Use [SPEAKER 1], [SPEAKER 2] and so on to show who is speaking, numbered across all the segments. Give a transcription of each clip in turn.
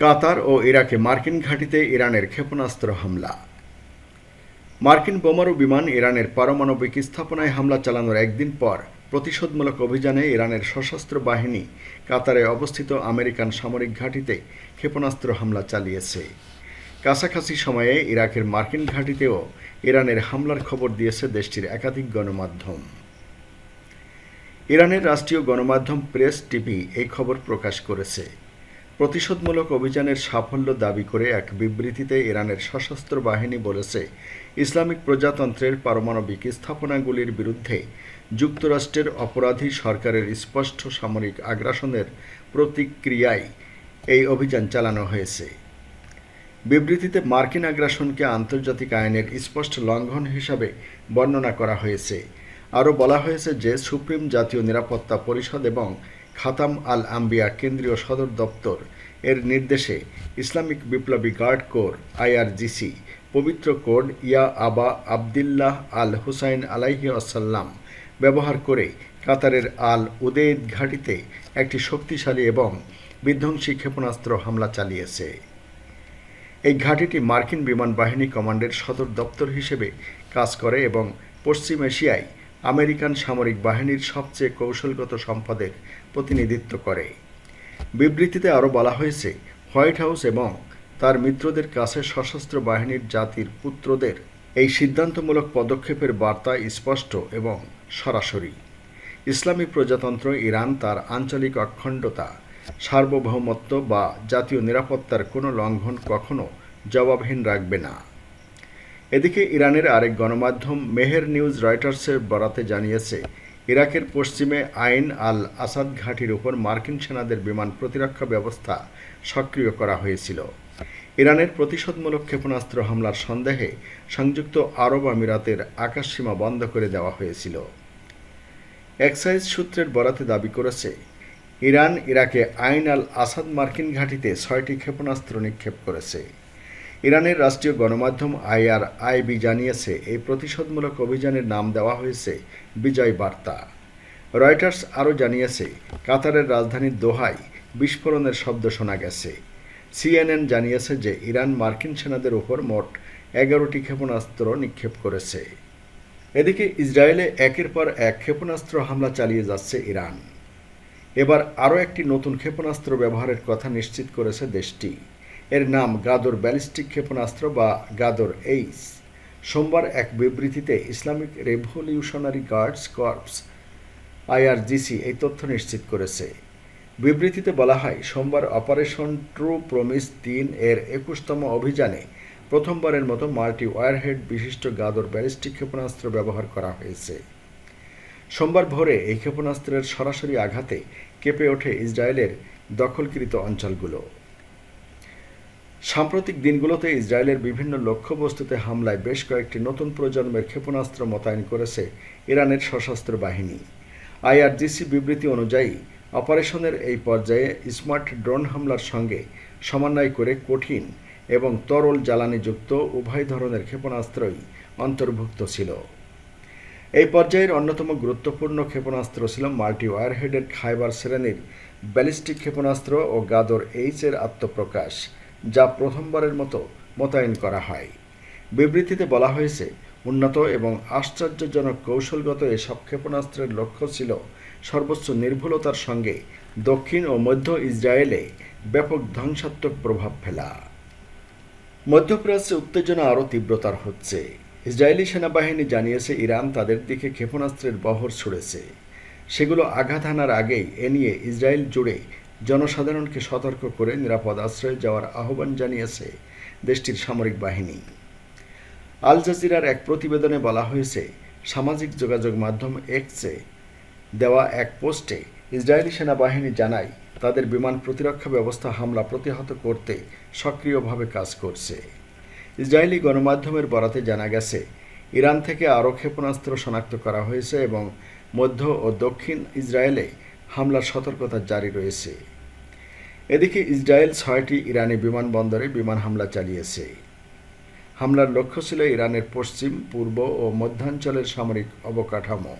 [SPEAKER 1] কাতার ও ইরাকে মার্কিন ঘাঁটিতে ইরানের ক্ষেপণাস্ত্র হামলা। মার্কিন বোমারু বিমান ইরানের পারমাণবিক স্থাপনায় হামলা চালানোর একদিন পর প্রতিশোধমূলক অভিযানে ইরানের সশস্ত্র বাহিনী কাতারে অবস্থিত আমেরিকান সামরিক ঘাঁটিতে ক্ষেপণাস্ত্র হামলা চালিয়েছে। কাছাকাছি সময়ে ইরাকের মার্কিন ঘাঁটিতেও ইরানের হামলার খবর দিয়েছে দেশটির একাধিক গণমাধ্যম। ইরানের রাষ্ট্রীয় গণমাধ্যম প্রেস টিভি এই খবর প্রকাশ করেছে। প্রতিশোধমূলক অভিযানের সাফল্য দাবি করে এক বিবৃতিতে ইরানের সশস্ত্র বাহিনী বলেছে, ইসলামিক প্রজাতন্ত্রের পারমাণবিক স্থাপনাগুলির বিরুদ্ধে যুক্তরাষ্ট্রের অপরাধী সরকারের স্পষ্ট সামরিক আগ্রাসনের প্রতিক্রিয়ায় এই অভিযান চালানো হয়েছে। বিবৃতিতে মার্কিন আগ্রাসনকে আন্তর্জাতিক আইনের স্পষ্ট লঙ্ঘন হিসাবে বর্ণনা করা হয়েছে। আরও বলা হয়েছে যে সুপ্রিম জাতীয় নিরাপত্তা পরিষদ এবং খাতাম আল আম্বিয়া কেন্দ্রীয় সদর দপ্তর। এর নির্দেশে ইসলামিক বিপ্লবী গার্ড কোর, আইআরজিসি, পবিত্র কোড ইয়া আবা আবদিল্লাহ আল হুসাইন আলাইহি আসাল্লাম ব্যবহার করে কাতারের আল উদেদ ঘাঁটিতে একটি শক্তিশালী এবং বিধ্বংসী ক্ষেপণাস্ত্র হামলা চালিয়েছে। এই ঘাঁটিটি মার্কিন বিমান বাহিনী কমান্ডের সদর দপ্তর হিসেবে কাজ করে এবং পশ্চিম এশিয়ায় আমেরিকান সামরিক বাহিনীর সবচেয়ে কৌশলগত সম্পদের প্রতিনিধিত্ব করে। বিবৃতিতে আরও বলা হয়েছে, হোয়াইট হাউস এবং তার মিত্রদের কাছে সশস্ত্র বাহিনীর জাতির পুত্রদের এই সিদ্ধান্তমূলক পদক্ষেপের বার্তা স্পষ্ট এবং সরাসরি। ইসলামী প্রজাতন্ত্র ইরান তার আঞ্চলিক অখণ্ডতা, সার্বভৌমত্ব বা জাতীয় নিরাপত্তার কোনো লঙ্ঘন কখনো জবাবহীন রাখবে না। এদিকে ইরানের আরেক গণমাধ্যম মেহের নিউজ রয়টার্সের বরাতে জানিয়েছে, ইরাকের পশ্চিমে আইন আল আসাদ ঘাঁটির উপর মার্কিন সেনাদের বিমান প্রতিরক্ষা ব্যবস্থা সক্রিয় করা হয়েছিল। ইরানের প্রতিশোধমূলক ক্ষেপণাস্ত্র হামলার সন্দেহে সংযুক্ত আরব আমিরাতের আকাশসীমা বন্ধ করে দেওয়া হয়েছিল। এক্সাইজ সূত্রের বরাতে দাবি করেছে, ইরান ইরাকে আইন আল আসাদ মার্কিন ঘাঁটিতে ছয়টি ক্ষেপণাস্ত্র নিক্ষেপ করেছে। ইরানের রাষ্ট্রীয় গণমাধ্যম আইআর আইবি জানিয়েছে, এই প্রতিশোধমূলক অভিযানের নাম দেওয়া হয়েছে বিজয় বার্তা। রয়টার্স আরও জানিয়েছে, কাতারের রাজধানী দোহায় বিস্ফোরণের শব্দ শোনা গেছে। সিএনএন জানিয়েছে যে, ইরান মার্কিন সেনাদের ওপর মোট এগারোটি ক্ষেপণাস্ত্র নিক্ষেপ করেছে। এদিকে ইসরায়েলে একের পর এক ক্ষেপণাস্ত্র হামলা চালিয়ে যাচ্ছে ইরান। এবার আরও একটি নতুন ক্ষেপণাস্ত্র ব্যবহারের কথা নিশ্চিত করেছে দেশটি। এর নাম গাদর ব্যালিস্টিক ক্ষেপণাস্ত্র বা গাদর এইস। সোমবার এক বিবৃতিতে Islamic revolutionary guards corps, IRGC, এই তথ্য নিশ্চিত করেছে। বিবৃতিতে বলা হয়, সোমবার অপারেশন ট্রু প্রমিস তিন এর একুশতম অভিযানে প্রথমবারের মতো মাল্টি ওয়ারহেড বিশিষ্ট গাদর ব্যালিস্টিক ক্ষেপণাস্ত্র ব্যবহার করা হয়েছে। সোমবার ভোরে এই ক্ষেপণাস্ত্রের সরাসরি আঘাতে কেঁপে ওঠে ইসরায়েলের দখলকৃত অঞ্চলগুলো। সাম্প্রতিক দিনগুলোতে ইসরায়েলের বিভিন্ন লক্ষ্যবস্তুতে হামলায় বেশ কয়েকটি নতুন প্রজন্মের ক্ষেপণাস্ত্র মোতায়েন করেছে ইরানের সশস্ত্র বাহিনী। আইআরজিসি বিবৃতি অনুযায়ী, অপারেশনের এই পর্যায়ে স্মার্ট ড্রোন হামলার সঙ্গে সমন্বয় করে কঠিন এবং তরল জ্বালানিযুক্ত উভয় ধরনের ক্ষেপণাস্ত্রই অন্তর্ভুক্ত ছিল। এই পর্যায়ের অন্যতম গুরুত্বপূর্ণ ক্ষেপণাস্ত্র ছিল মাল্টি ওয়ারহেডের খাইবার শ্রেণির ব্যালিস্টিক ক্ষেপণাস্ত্র ও গাদর এইচ এর আত্মপ্রকাশ। যা প্রথমবারের মতো মোতায়েন করা হয়। বিবৃতিতে বলা হয়েছে, উন্নত এবং আশ্চর্যজনক কৌশলগত এসব ক্ষেপণাস্ত্রের লক্ষ্য ছিল সর্বোচ্চ নির্ভুলতার সঙ্গে দক্ষিণ ও মধ্য ইসরায়েলে ব্যাপক ধ্বংসাত্মক প্রভাব ফেলা। মধ্যপ্রাচ্যে উত্তেজনা আরও তীব্রতার হচ্ছে। ইসরায়েলি সেনাবাহিনী জানিয়েছে, ইরান তাদের দিকে ক্ষেপণাস্ত্রের বহর ছুড়েছে। সেগুলো আঘাত হানার আগেই এ নিয়ে ইসরায়েল জুড়ে জনসাধারণকে সতর্ক করে নিরাপদ আশ্রয়ে যাওয়ার আহ্বান জানিয়েছে দেশটির সামরিক বাহিনী। আল জাজিরার এক প্রতিবেদনে বলা হয়েছে, সামাজিক যোগাযোগ মাধ্যম এক্সে দেওয়া এক পোস্টে ইসরায়েলি সেনাবাহিনী জানায়, তাদের বিমান প্রতিরক্ষা ব্যবস্থা হামলা প্রতিহত করতে সক্রিয়ভাবে কাজ করছে। ইসরায়েলি গণমাধ্যমের বরাতে জানা গেছে, ইরান থেকে আরও ক্ষেপণাস্ত্র শনাক্ত করা হয়েছে এবং মধ্য ও দক্ষিণ ইসরায়েলে হামলার সতর্কতা জারি রয়েছে। এদিকে ইসরায়েল ছয়টি ইরানি বিমানবন্দরে বিমান হামলা চালিয়েছে। হামলার লক্ষ্য ছিল ইরানের পশ্চিম, পূর্ব ও মধ্যাঞ্চলের সামরিক অবকাঠামো।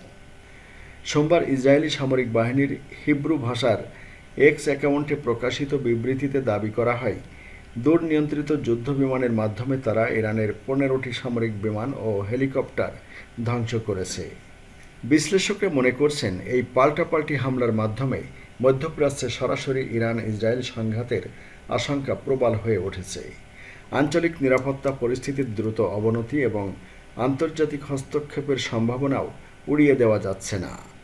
[SPEAKER 1] সোমবার ইসরায়েলি সামরিক বাহিনীর হিব্রু ভাষার এক্স অ্যাকাউন্টে প্রকাশিত বিবৃতিতে দাবি করা হয় দূর নিয়ন্ত্রিত যুদ্ধ বিমানের মাধ্যমে তারা ইরানের পনেরোটি সামরিক বিমান ও হেলিকপ্টার ধ্বংস করেছে। বিশ্লেষকরা মনে করছেন, এই পাল্টাপাল্টি হামলার মাধ্যমে মধ্যপ্রাচ্যে সরাসরি ইরান ইসরায়েল সংঘাতের আশঙ্কা প্রবল হয়ে উঠেছে। আঞ্চলিক নিরাপত্তা পরিস্থিতির দ্রুত অবনতি এবং আন্তর্জাতিক হস্তক্ষেপের সম্ভাবনাও উড়িয়ে দেওয়া যাচ্ছে না।